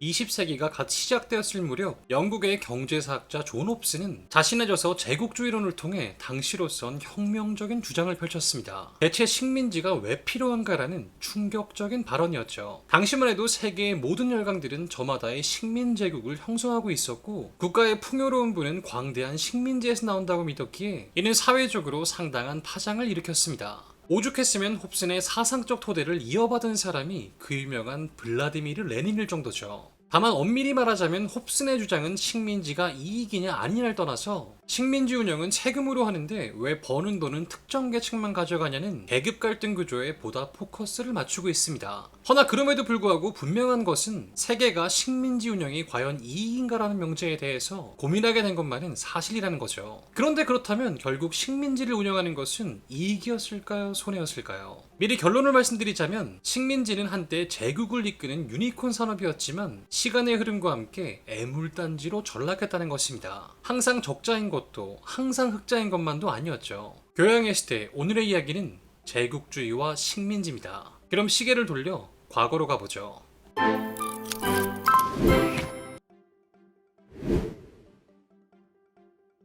20세기가 갓 시작되었을 무렵 영국의 경제사학자 존 홉스는 자신의 저서 제국주의론을 통해 당시로선 혁명적인 주장을 펼쳤습니다. 대체 식민지가 왜 필요한가라는 충격적인 발언이었죠. 당시만 해도 세계의 모든 열강들은 저마다의 식민제국을 형성하고 있었고 국가의 풍요로운 부는 광대한 식민지에서 나온다고 믿었기에 이는 사회적으로 상당한 파장을 일으켰습니다. 오죽했으면 홉슨의 사상적 토대를 이어받은 사람이 그 유명한 블라디미르 레닌일 정도죠. 다만 엄밀히 말하자면 홉슨의 주장은 식민지가 이익이냐 아니냐를 떠나서 식민지 운영은 세금으로 하는데 왜 버는 돈은 특정 계층만 가져가냐는 계급 갈등 구조에 보다 포커스를 맞추고 있습니다. 허나 그럼에도 불구하고 분명한 것은 세계가 식민지 운영이 과연 이익인가라는 명제에 대해서 고민하게 된 것만은 사실이라는 거죠. 그런데 그렇다면 결국 식민지를 운영하는 것은 이익이었을까요? 손해였을까요? 미리 결론을 말씀드리자면 식민지는 한때 제국을 이끄는 유니콘 산업이었지만 시간의 흐름과 함께 애물단지로 전락했다는 것입니다. 항상 적자인 것도 항상 흑자인 것만도 아니었죠. 교양의 시대 오늘의 이야기는 제국주의와 식민지입니다. 그럼 시계를 돌려 과거로 가보죠.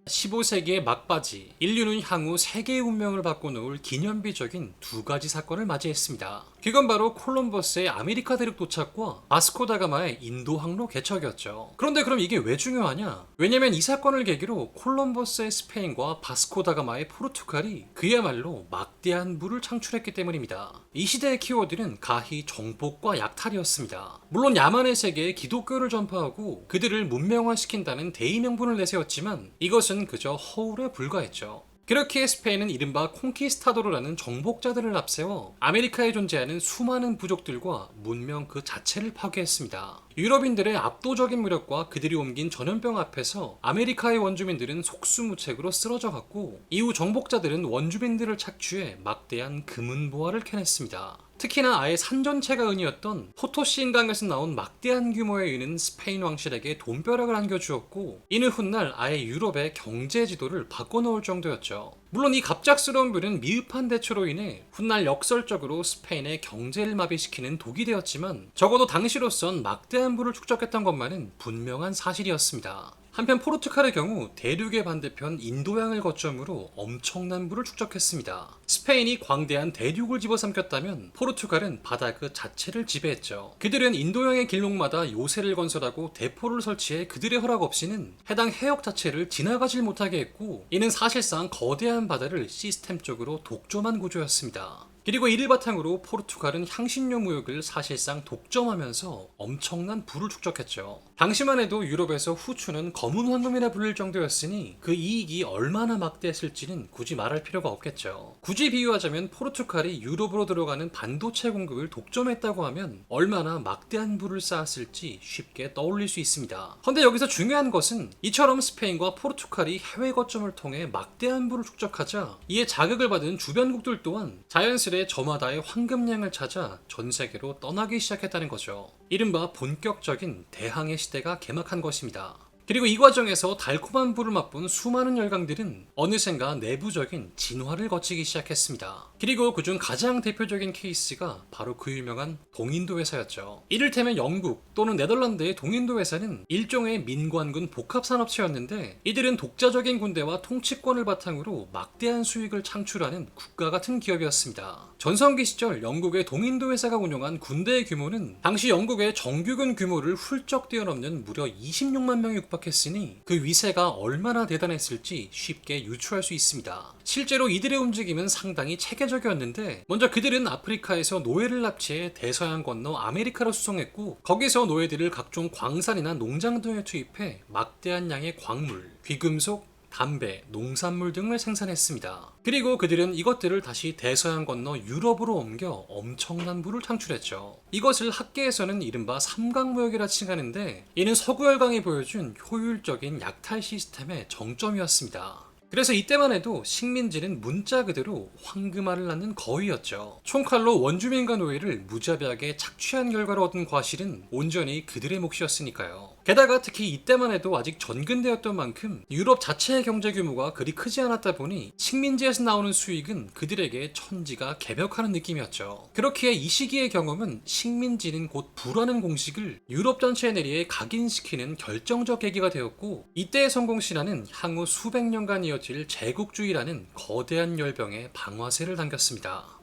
15세기의 막바지, 인류는 향후 세계의 운명을 바꿔놓을 기념비적인 두 가지 사건을 맞이했습니다. 그건 바로 콜럼버스의 아메리카 대륙 도착과 바스코다가마의 인도 항로 개척이었죠. 그런데 그럼 이게 왜 중요하냐? 왜냐면 이 사건을 계기로 콜럼버스의 스페인과 바스코다가마의 포르투갈이 그야말로 막대한 부를 창출했기 때문입니다. 이 시대의 키워드는 가히 정복과 약탈이었습니다. 물론 야만의 세계에 기독교를 전파하고 그들을 문명화시킨다는 대의 명분을 내세웠지만 이것은 그저 허울에 불과했죠. 그렇게 스페인은 이른바 콩키스타도르라는 정복자들을 앞세워 아메리카에 존재하는 수많은 부족들과 문명 그 자체를 파괴했습니다. 유럽인들의 압도적인 무력과 그들이 옮긴 전염병 앞에서 아메리카의 원주민들은 속수무책으로 쓰러져 갔고 이후 정복자들은 원주민들을 착취해 막대한 금은보화를 캐냈습니다. 특히나 아예 산 전체가 은이었던 포토시 인 강에서 나온 막대한 규모의 은은 스페인 왕실에게 돈벼락을 안겨주었고 이는 훗날 아예 유럽의 경제 지도를 바꿔놓을 정도였죠. 물론 이 갑작스러운 불은 미흡한 대처로 인해 훗날 역설적으로 스페인의 경제를 마비시키는 독이 되었지만 적어도 당시로선 막대한 불을 축적했던 것만은 분명한 사실이었습니다. 한편 포르투갈의 경우 대륙의 반대편 인도양을 거점으로 엄청난 부를 축적했습니다. 스페인이 광대한 대륙을 집어삼켰다면 포르투갈은 바다 그 자체를 지배했죠. 그들은 인도양의 길목마다 요새를 건설하고 대포를 설치해 그들의 허락 없이는 해당 해역 자체를 지나가질 못하게 했고 이는 사실상 거대한 바다를 시스템적으로 독점한 구조였습니다. 그리고 이를 바탕으로 포르투갈은 향신료 무역을 사실상 독점하면서 엄청난 부를 축적했죠. 당시만 해도 유럽에서 후추는 검은 황금이라 불릴 정도였으니 그 이익이 얼마나 막대했을지는 굳이 말할 필요가 없겠죠. 굳이 비유하자면 포르투갈이 유럽으로 들어가는 반도체 공급을 독점했다고 하면 얼마나 막대한 부를 쌓았을지 쉽게 떠올릴 수 있습니다. 헌데 여기서 중요한 것은 이처럼 스페인과 포르투갈이 해외 거점을 통해 막대한 부를 축적하자 이에 자극을 받은 주변국들 또한 자연스 레 저마다의 황금량을 찾아 전 세계로 떠나기 시작했다는 거죠. 이른바 본격적인 대항해 시대가 개막한 것입니다. 그리고 이 과정에서 달콤한 불을 맛본 수많은 열강들은 어느샌가 내부적인 진화를 거치기 시작했습니다. 그리고 그중 가장 대표적인 케이스가 바로 그 유명한 동인도 회사였죠. 이를테면 영국 또는 네덜란드의 동인도 회사는 일종의 민관군 복합산업체였는데 이들은 독자적인 군대와 통치권을 바탕으로 막대한 수익을 창출하는 국가 같은 기업이었습니다. 전성기 시절 영국의 동인도 회사가 운영한 군대의 규모는 당시 영국의 정규군 규모를 훌쩍 뛰어넘는 무려 26만 명이 육박 했으니 그 위세가 얼마나 대단했을지 쉽게 유추할 수 있습니다. 실제로 이들의 움직임은 상당히 체계적이었는데 먼저 그들은 아프리카에서 노예를 납치해 대서양 건너 아메리카로 수송했고 거기서 노예들을 각종 광산이나 농장 등에 투입해 막대한 양의 광물, 귀금속, 담배, 농산물 등을 생산했습니다. 그리고 그들은 이것들을 다시 대서양 건너 유럽으로 옮겨 엄청난 부를 창출했죠. 이것을 학계에서는 이른바 삼강무역이라 칭하는데 이는 서구열강이 보여준 효율적인 약탈 시스템의 정점이었습니다. 그래서 이때만 해도 식민지는 문자 그대로 황금알을 낳는 거위였죠. 총칼로 원주민과 노예를 무자비하게 착취한 결과로 얻은 과실은 온전히 그들의 몫이었으니까요. 게다가 특히 이때만 해도 아직 전근대였던 만큼 유럽 자체의 경제 규모가 그리 크지 않았다 보니 식민지에서 나오는 수익은 그들에게 천지가 개벽하는 느낌이었죠. 그렇기에 이 시기의 경험은 식민지는 곧 부라는 공식을 유럽 전체에 내리에 각인시키는 결정적 계기가 되었고 이때의 성공 신화는 향후 수백 년간 이어질 제국주의라는 거대한 열병의 방화세를 당겼습니다.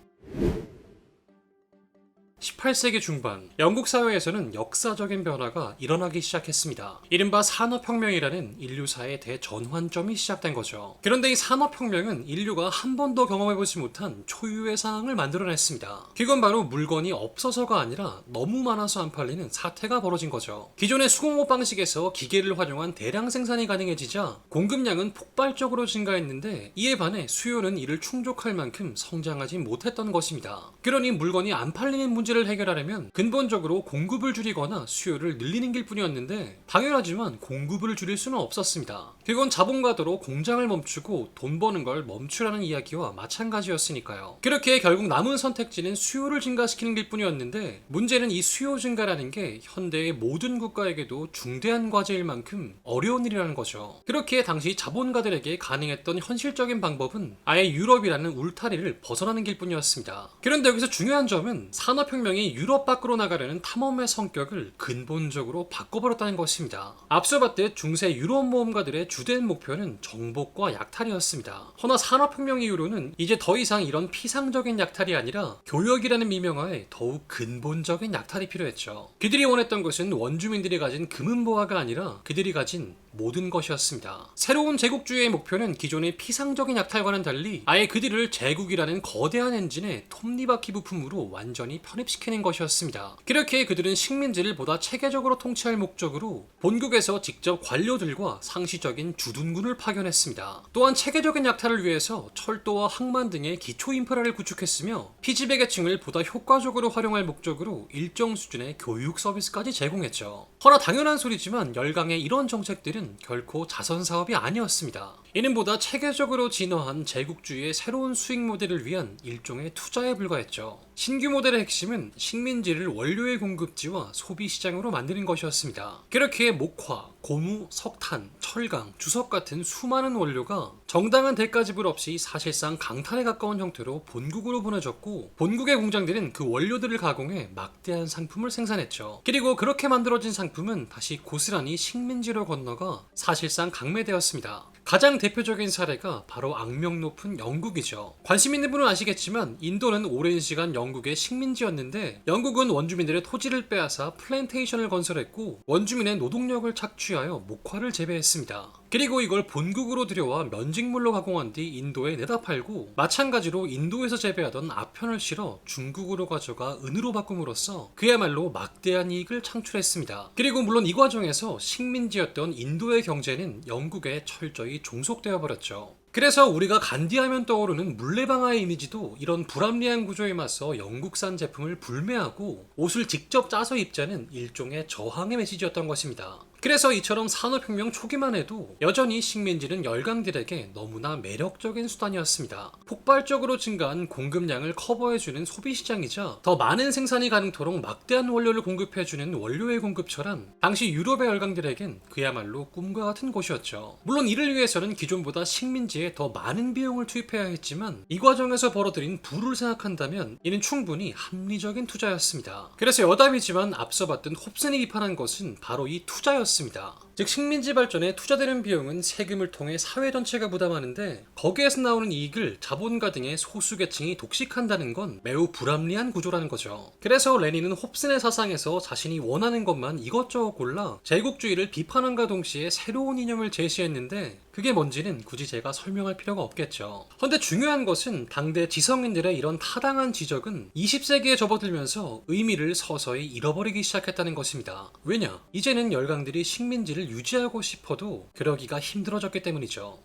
18세기 중반 영국 사회에서는 역사적인 변화가 일어나기 시작했습니다. 이른바 산업혁명이라는 인류사의 대전환점이 시작된 거죠. 그런데 이 산업혁명은 인류가 한 번도 경험해보지 못한 초유의 상황을 만들어냈습니다. 그건 바로 물건이 없어서가 아니라 너무 많아서 안 팔리는 사태가 벌어진 거죠. 기존의 수공업 방식에서 기계를 활용한 대량 생산이 가능해지자 공급량은 폭발적으로 증가했는데 이에 반해 수요는 이를 충족할 만큼 성장하지 못했던 것입니다. 그러니 물건이 안 팔리는 문제 문제를 해결하려면 근본적으로 공급을 줄이거나 수요를 늘리는 길 뿐이었는데 당연하지만 공급을 줄일 수는 없었습니다. 그건 자본가도로 공장을 멈추고 돈 버는 걸 멈추라는 이야기와 마찬가지였으니까요. 그렇게 결국 남은 선택지는 수요를 증가시키는 길 뿐이었는데 문제는 이 수요 증가라는 게 현대의 모든 국가에게도 중대한 과제일 만큼 어려운 일이라는 거죠. 그렇기에 당시 자본가들에게 가능했던 현실적인 방법은 아예 유럽이라는 울타리를 벗어나는 길 뿐이었습니다. 그런데 여기서 중요한 점은 산업혁명 혁명이 유럽 밖으로 나가려는 탐험의 성격을 근본적으로 바꿔버렸다는 것입니다. 앞서 봤듯 중세 유럽 모험가들의 주된 목표는 정복과 약탈이었습니다. 허나 산업혁명 이후로는 이제 더 이상 이런 피상적인 약탈이 아니라 교역이라는 미명하에 더욱 근본적인 약탈이 필요했죠. 그들이 원했던 것은 원주민들이 가진 금은보화가 아니라 그들이 가진 모든 것이었습니다. 새로운 제국주의의 목표는 기존의 피상적인 약탈과는 달리 아예 그들을 제국이라는 거대한 엔진의 톱니바퀴 부품으로 완전히 편입시키는 것이었습니다. 그렇게 그들은 식민지를 보다 체계적으로 통치할 목적으로 본국에서 직접 관료들과 상시적인 주둔군을 파견했습니다. 또한 체계적인 약탈을 위해서 철도와 항만 등의 기초 인프라를 구축했으며 피지배 계층을 보다 효과적으로 활용할 목적으로 일정 수준의 교육 서비스까지 제공했죠. 허나 당연한 소리지만 열강의 이런 정책들은 결코 자선 사업이 아니었습니다. 이는 보다 체계적으로 진화한 제국주의의 새로운 수익 모델을 위한 일종의 투자에 불과했죠. 신규 모델의 핵심은 식민지를 원료의 공급지와 소비 시장으로 만드는 것이었습니다. 그렇기에 목화, 고무, 석탄, 철강, 주석 같은 수많은 원료가 정당한 대가 지불 없이 사실상 강탈에 가까운 형태로 본국으로 보내졌고 본국의 공장들은 그 원료들을 가공해 막대한 상품을 생산했죠. 그리고 그렇게 만들어진 상품은 다시 고스란히 식민지로 건너가 사실상 강매되었습니다. 가장 대표적인 사례가 바로 악명 높은 영국이죠. 관심 있는 분은 아시겠지만 인도는 오랜 시간 영국의 식민지였는데 영국은 원주민들의 토지를 빼앗아 플랜테이션을 건설했고 원주민의 노동력을 착취하여 목화를 재배했습니다. 그리고 이걸 본국으로 들여와 면직물로 가공한 뒤 인도에 내다 팔고 마찬가지로 인도에서 재배하던 아편을 실어 중국으로 가져가 은으로 바꿈으로써 그야말로 막대한 이익을 창출했습니다. 그리고 물론 이 과정에서 식민지였던 인도의 경제는 영국에 철저히 종속되어 버렸죠. 그래서 우리가 간디하면 떠오르는 물레방아의 이미지도 이런 불합리한 구조에 맞서 영국산 제품을 불매하고 옷을 직접 짜서 입자는 일종의 저항의 메시지였던 것입니다. 그래서 이처럼 산업혁명 초기만 해도 여전히 식민지는 열강들에게 너무나 매력적인 수단이었습니다. 폭발적으로 증가한 공급량을 커버해주는 소비시장이자 더 많은 생산이 가능토록 막대한 원료를 공급해주는 원료의 공급처럼 당시 유럽의 열강들에겐 그야말로 꿈과 같은 곳이었죠. 물론 이를 위해서는 기존보다 식민지에 더 많은 비용을 투입해야 했지만 이 과정에서 벌어들인 부를 생각한다면 이는 충분히 합리적인 투자였습니다. 그래서 여담이지만 앞서 봤던 홉슨이 비판한 것은 바로 이 투자였습니다. 있습니다. 즉 식민지 발전에 투자되는 비용은 세금을 통해 사회 전체가 부담하는데 거기에서 나오는 이익을 자본가 등의 소수 계층이 독식한다는 건 매우 불합리한 구조라는 거죠. 그래서 레닌은 홉슨의 사상에서 자신이 원하는 것만 이것저것 골라 제국주의를 비판함과 동시에 새로운 이념을 제시했는데 그게 뭔지는 굳이 제가 설명할 필요가 없겠죠. 그런데 중요한 것은 당대 지성인들의 이런 타당한 지적은 20세기에 접어들면서 의미를 서서히 잃어버리기 시작했다는 것입니다. 왜냐? 이제는 열강들이 식민지 를 유지하고 싶어도 그러기가 힘들어졌기 때문이죠.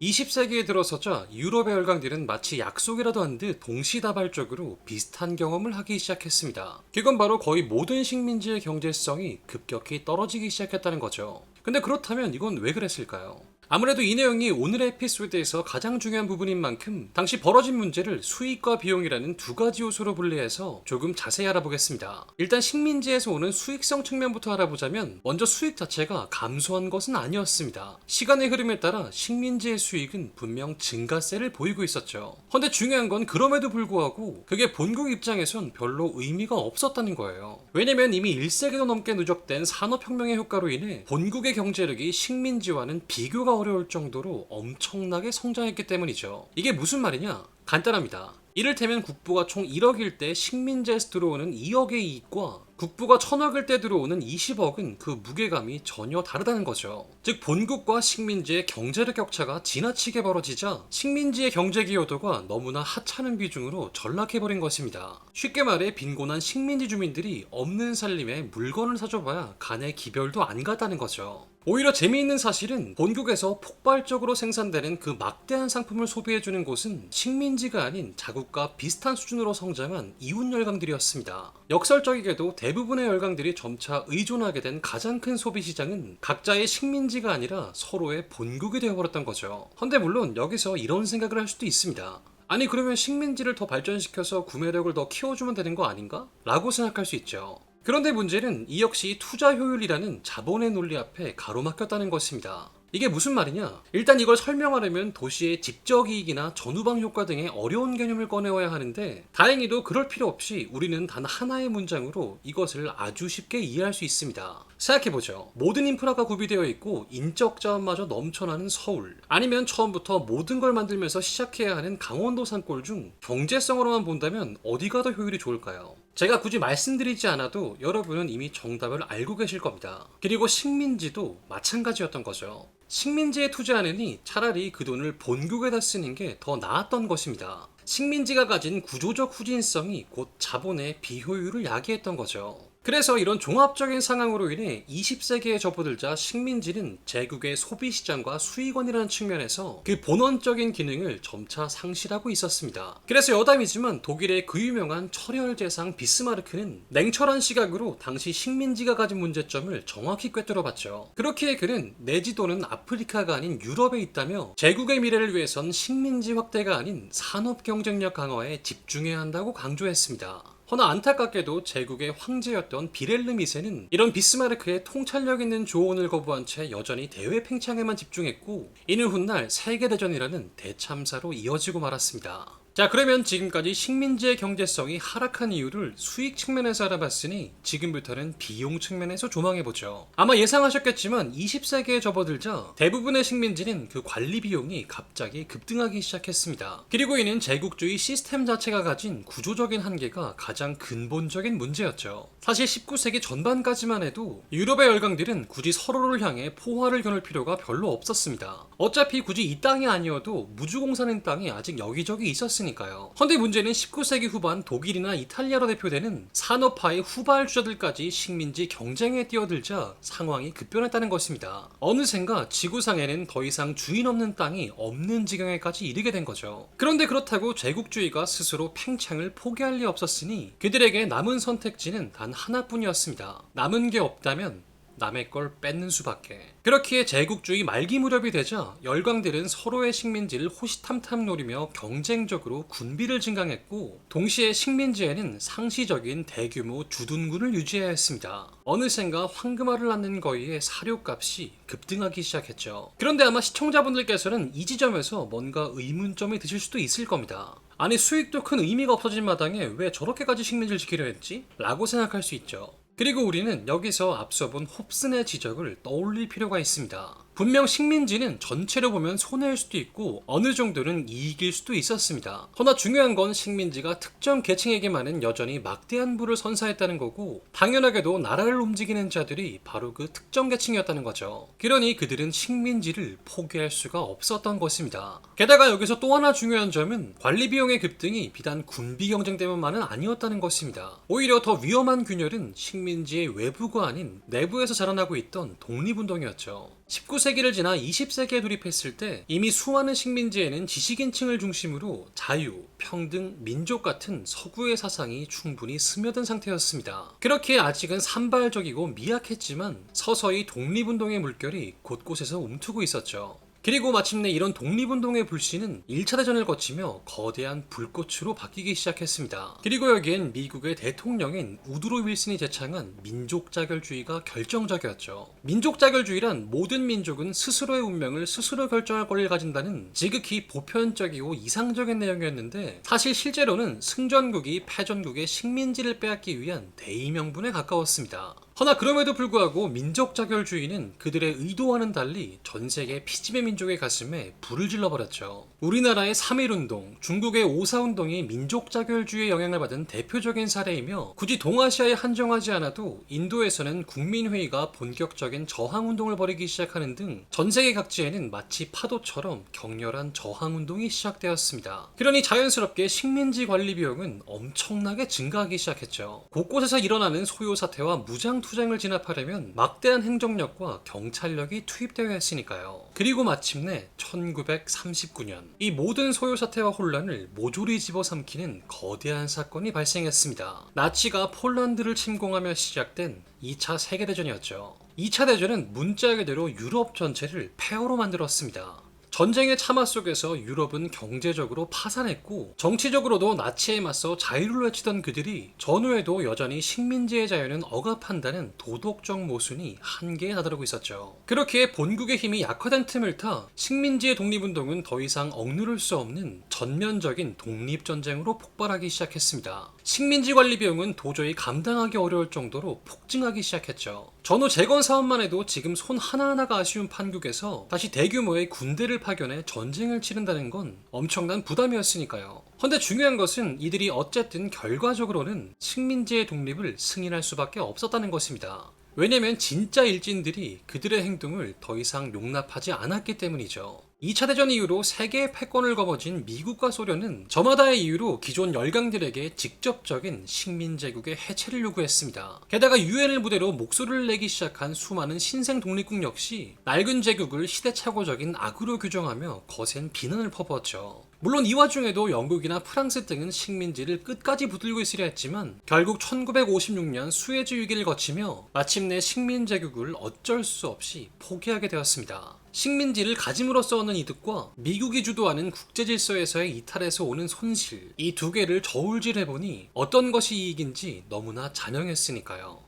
20세기에 들어서자 유럽의 열강들은 마치 약속이라도 한 듯 동시다발적으로 비슷한 경험을 하기 시작했습니다. 그건 바로 거의 모든 식민지의 경제성이 급격히 떨어지기 시작했다는 거죠. 근데 그렇다면 이건 왜 그랬을까요? 아무래도 이 내용이 오늘의 에피소드에서 가장 중요한 부분인 만큼 당시 벌어진 문제를 수익과 비용이라는 두 가지 요소로 분리해서 조금 자세히 알아보겠습니다. 일단 식민지에서 오는 수익성 측면부터 알아보자면 먼저 수익 자체가 감소한 것은 아니었습니다. 시간의 흐름에 따라 식민지의 수익은 분명 증가세를 보이고 있었죠. 근데 중요한 건 그럼에도 불구하고 그게 본국 입장에선 별로 의미가 없었다는 거예요. 왜냐면 이미 1세기도 넘게 누적된 산업혁명의 효과로 인해 본국의 경제력이 식민지와는 비교가 어려울 정도로 엄청나게 성장했기 때문이죠. 이게 무슨 말이냐? 간단합니다. 이를테면 국부가 총 1억일 때 식민지에서 들어오는 2억의 이익과 국부가 천억일 때 들어오는 20억은 그 무게감이 전혀 다르다는 거죠. 즉 본국과 식민지의 경제력 격차가 지나치게 벌어지자 식민지의 경제 기여도가 너무나 하찮은 비중으로 전락해버린 것입니다. 쉽게 말해 빈곤한 식민지 주민들이 없는 살림에 물건을 사줘봐야 간에 기별도 안 갔다는 거죠. 오히려 재미있는 사실은 본국에서 폭발적으로 생산되는 그 막대한 상품을 소비해주는 곳은 식민지가 아닌 자국과 비슷한 수준으로 성장한 이웃 열강들이었습니다. 역설적이게도 대부분의 열강들이 점차 의존하게 된 가장 큰 소비 시장은 각자의 식민지가 아니라 서로의 본국이 되어버렸던 거죠. 헌데 물론 여기서 이런 생각을 할 수도 있습니다. 아니 그러면 식민지를 더 발전시켜서 구매력을 더 키워주면 되는 거 아닌가? 라고 생각할 수 있죠. 그런데 문제는 이 역시 투자 효율이라는 자본의 논리 앞에 가로막혔다는 것입니다. 이게 무슨 말이냐? 일단 이걸 설명하려면 도시의 직접 이익이나 전후방 효과 등의 어려운 개념을 꺼내어야 하는데 다행히도 그럴 필요 없이 우리는 단 하나의 문장으로 이것을 아주 쉽게 이해할 수 있습니다. 생각해보죠. 모든 인프라가 구비되어 있고 인적 자원마저 넘쳐나는 서울 아니면 처음부터 모든 걸 만들면서 시작해야 하는 강원도 산골 중 경제성으로만 본다면 어디가 더 효율이 좋을까요? 제가 굳이 말씀드리지 않아도 여러분은 이미 정답을 알고 계실 겁니다. 그리고 식민지도 마찬가지였던 거죠. 식민지에 투자하느니 차라리 그 돈을 본국에다 쓰는 게 더 나았던 것입니다. 식민지가 가진 구조적 후진성이 곧 자본의 비효율을 야기했던 거죠. 그래서 이런 종합적인 상황으로 인해 20세기에 접어들자 식민지는 제국의 소비 시장과 수익원이라는 측면에서 그 본원적인 기능을 점차 상실하고 있었습니다. 그래서 여담이지만 독일의 그 유명한 철혈제상 비스마르크는 냉철한 시각으로 당시 식민지가 가진 문제점을 정확히 꿰뚫어 봤죠. 그렇기에 그는 내 지도는 아프리카가 아닌 유럽에 있다며 제국의 미래를 위해선 식민지 확대가 아닌 산업 경쟁력 강화에 집중해야 한다고 강조했습니다. 허나 안타깝게도 제국의 황제였던 비렐르 미세는 이런 비스마르크의 통찰력 있는 조언을 거부한 채 여전히 대외 팽창에만 집중했고 이는 훗날 세계대전이라는 대참사로 이어지고 말았습니다. 자 그러면 지금까지 식민지의 경제성이 하락한 이유를 수익 측면에서 알아봤으니 지금부터는 비용 측면에서 조망해보죠. 아마 예상하셨겠지만 20세기에 접어들자 대부분의 식민지는 그 관리 비용이 갑자기 급등하기 시작했습니다. 그리고 이는 제국주의 시스템 자체가 가진 구조적인 한계가 가장 근본적인 문제였죠. 사실 19세기 전반까지만 해도 유럽의 열강들은 굳이 서로를 향해 포화를 겨눌 필요가 별로 없었습니다. 어차피 굳이 이 땅이 아니어도 무주공사는 땅이 아직 여기저기 있었으니 까요. 헌데 문제는 19세기 후반 독일이나 이탈리아로 대표되는 산업화의 후발주자들까지 식민지 경쟁에 뛰어들자 상황이 급변했다는 것입니다. 어느샌가 지구상에는 더 이상 주인 없는 땅이 없는 지경에까지 이르게 된 거죠. 그런데 그렇다고 제국주의가 스스로 팽창을 포기할 리 없었으니 그들에게 남은 선택지는 단 하나뿐이었습니다. 남은 게 없다면 남의 걸 뺏는 수밖에. 그렇기에 제국주의 말기 무렵이 되자 열강들은 서로의 식민지를 호시탐탐 노리며 경쟁적으로 군비를 증강했고 동시에 식민지에는 상시적인 대규모 주둔군을 유지해야 했습니다. 어느샌가 황금알을 낳는 거위의 사료값이 급등하기 시작했죠. 그런데 아마 시청자분들께서는 이 지점에서 뭔가 의문점이 드실 수도 있을 겁니다. 아니 수익도 큰 의미가 없어진 마당에 왜 저렇게까지 식민지를 지키려 했지? 라고 생각할 수 있죠. 그리고 우리는 여기서 앞서 본 홉슨의 지적을 떠올릴 필요가 있습니다. 분명 식민지는 전체로 보면 손해일 수도 있고 어느 정도는 이익일 수도 있었습니다. 허나 중요한 건 식민지가 특정 계층에게만은 여전히 막대한 부를 선사했다는 거고 당연하게도 나라를 움직이는 자들이 바로 그 특정 계층이었다는 거죠. 그러니 그들은 식민지를 포기할 수가 없었던 것입니다. 게다가 여기서 또 하나 중요한 점은 관리 비용의 급등이 비단 군비 경쟁 때문만은 아니었다는 것입니다. 오히려 더 위험한 균열은 식민지의 외부가 아닌 내부에서 자라나고 있던 독립운동이었죠. 19세기를 지나 20세기에 돌입했을 때 이미 수많은 식민지에는 지식인층을 중심으로 자유, 평등, 민족 같은 서구의 사상이 충분히 스며든 상태였습니다. 그렇게 아직은 산발적이고 미약했지만 서서히 독립운동의 물결이 곳곳에서 움트고 있었죠. 그리고 마침내 이런 독립운동의 불씨는 1차 대전을 거치며 거대한 불꽃으로 바뀌기 시작했습니다. 그리고 여기엔 미국의 대통령인 우드로 윌슨이 제창한 민족 자결주의가 결정적이었죠. 민족 자결주의란 모든 민족은 스스로의 운명을 스스로 결정할 권리를 가진다는 지극히 보편적이고 이상적인 내용이었는데 사실 실제로는 승전국이 패전국의 식민지를 빼앗기 위한 대의명분에 가까웠습니다. 허나 그럼에도 불구하고 민족 자결주의는 그들의 의도와는 달리 전 세계 피지배 민족의 가슴에 불을 질러버렸죠. 우리나라의 3.1운동, 중국의 5.4운동이 민족 자결주의의 영향을 받은 대표적인 사례이며 굳이 동아시아에 한정하지 않아도 인도에서는 국민회의가 본격적인 저항운동을 벌이기 시작하는 등 전 세계 각지에는 마치 파도처럼 격렬한 저항운동이 시작되었습니다. 그러니 자연스럽게 식민지 관리 비용은 엄청나게 증가하기 시작했죠. 곳곳에서 일어나는 소요 사태와 무장 투쟁을 진압하려면 막대한 행정력과 경찰력이 투입되어야 했으니까요. 그리고 마침내 1939년 이 모든 소요 사태와 혼란을 모조리 집어삼키는 거대한 사건이 발생했습니다. 나치가 폴란드를 침공하며 시작된 2차 세계대전이었죠. 2차 대전은 문자 그대로 유럽 전체를 폐허로 만들었습니다. 전쟁의 참화 속에서 유럽은 경제적으로 파산했고 정치적으로도 나치에 맞서 자유를 외치던 그들이 전후에도 여전히 식민지의 자유는 억압한다는 도덕적 모순이 한계에 다다르고 있었죠. 그렇게 본국의 힘이 약화된 틈을 타 식민지의 독립운동은 더 이상 억누를 수 없는 전면적인 독립전쟁으로 폭발하기 시작했습니다. 식민지 관리 비용은 도저히 감당하기 어려울 정도로 폭증하기 시작했죠. 전후 재건 사업만 해도 지금 손 하나하나가 아쉬운 판국에서 다시 대규모의 군대를 파견해 전쟁을 치른다는 건 엄청난 부담이었으니까요. 헌데 중요한 것은 이들이 어쨌든 결과적으로는 식민지의 독립을 승인할 수밖에 없었다는 것입니다. 왜냐면 진짜 일진들이 그들의 행동을 더 이상 용납하지 않았기 때문이죠. 2차 대전 이후로 세계의 패권을 거머쥔 미국과 소련은 저마다의 이유로 기존 열강들에게 직접적인 식민 제국의 해체를 요구했습니다. 게다가 유엔을 무대로 목소리를 내기 시작한 수많은 신생 독립국 역시 낡은 제국을 시대착오적인 악으로 규정하며 거센 비난을 퍼부었죠. 물론 이 와중에도 영국이나 프랑스 등은 식민지를 끝까지 붙들고 있으려 했지만 결국 1956년 수에즈 위기를 거치며 마침내 식민 제국을 어쩔 수 없이 포기하게 되었습니다. 식민지를 가짐으로써 얻는 이득과 미국이 주도하는 국제 질서에서의 이탈에서 오는 손실 이 두 개를 저울질해보니 어떤 것이 이익인지 너무나 잔영했으니까요.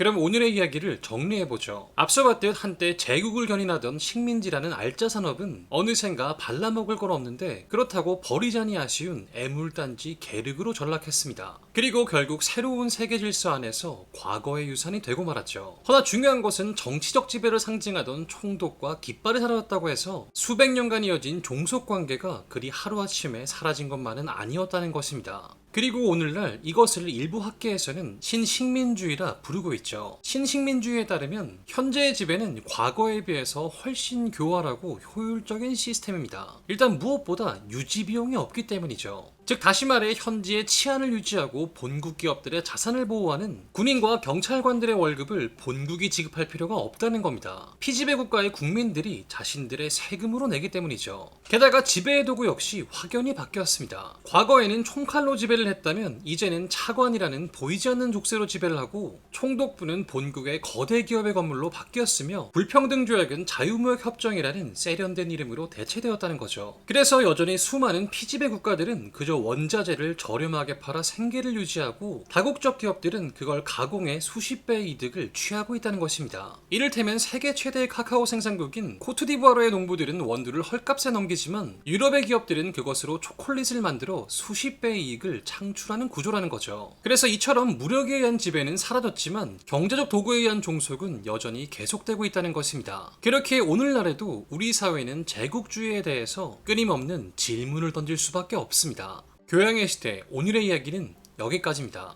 그럼 오늘의 이야기를 정리해보죠. 앞서 봤듯 한때 제국을 견인하던 식민지라는 알짜 산업은 어느샌가 발라먹을 건 없는데 그렇다고 버리자니 아쉬운 애물단지 계륵으로 전락했습니다. 그리고 결국 새로운 세계 질서 안에서 과거의 유산이 되고 말았죠. 허나 중요한 것은 정치적 지배를 상징하던 총독과 깃발을 사라졌다고 해서 수백 년간 이어진 종속 관계가 그리 하루아침에 사라진 것만은 아니었다는 것입니다. 그리고 오늘날 이것을 일부 학계에서는 신식민주의라 부르고 있죠. 신식민주의에 따르면 현재의 지배는 과거에 비해서 훨씬 교활하고 효율적인 시스템입니다. 일단 무엇보다 유지 비용이 없기 때문이죠. 즉 다시 말해 현지의 치안을 유지하고 본국 기업들의 자산을 보호하는 군인과 경찰관들의 월급을 본국이 지급할 필요가 없다는 겁니다. 피지배 국가의 국민들이 자신들의 세금으로 내기 때문이죠. 게다가 지배의 도구 역시 확연히 바뀌었습니다. 과거에는 총칼로 지배를 했다면 이제는 차관이라는 보이지 않는 족쇄로 지배를 하고 총독부는 본국의 거대 기업의 건물로 바뀌었으며 불평등 조약은 자유무역 협정이라는 세련된 이름으로 대체되었다는 거죠. 그래서 여전히 수많은 피지배 국가들은 그저 원자재를 저렴하게 팔아 생계를 유지하고 다국적 기업들은 그걸 가공해 수십 배의 이득을 취하고 있다는 것입니다. 이를테면 세계 최대의 카카오 생산국인 코트디부아르의 농부들은 원두를 헐값에 넘기지만 유럽의 기업들은 그것으로 초콜릿을 만들어 수십 배의 이익을 창출하는 구조라는 거죠. 그래서 이처럼 무력에 의한 지배는 사라졌지만 경제적 도구에 의한 종속은 여전히 계속되고 있다는 것입니다. 그렇게 오늘날에도 우리 사회는 제국주의에 대해서 끊임없는 질문을 던질 수밖에 없습니다. 교양의 시대 오늘의 이야기는 여기까지입니다.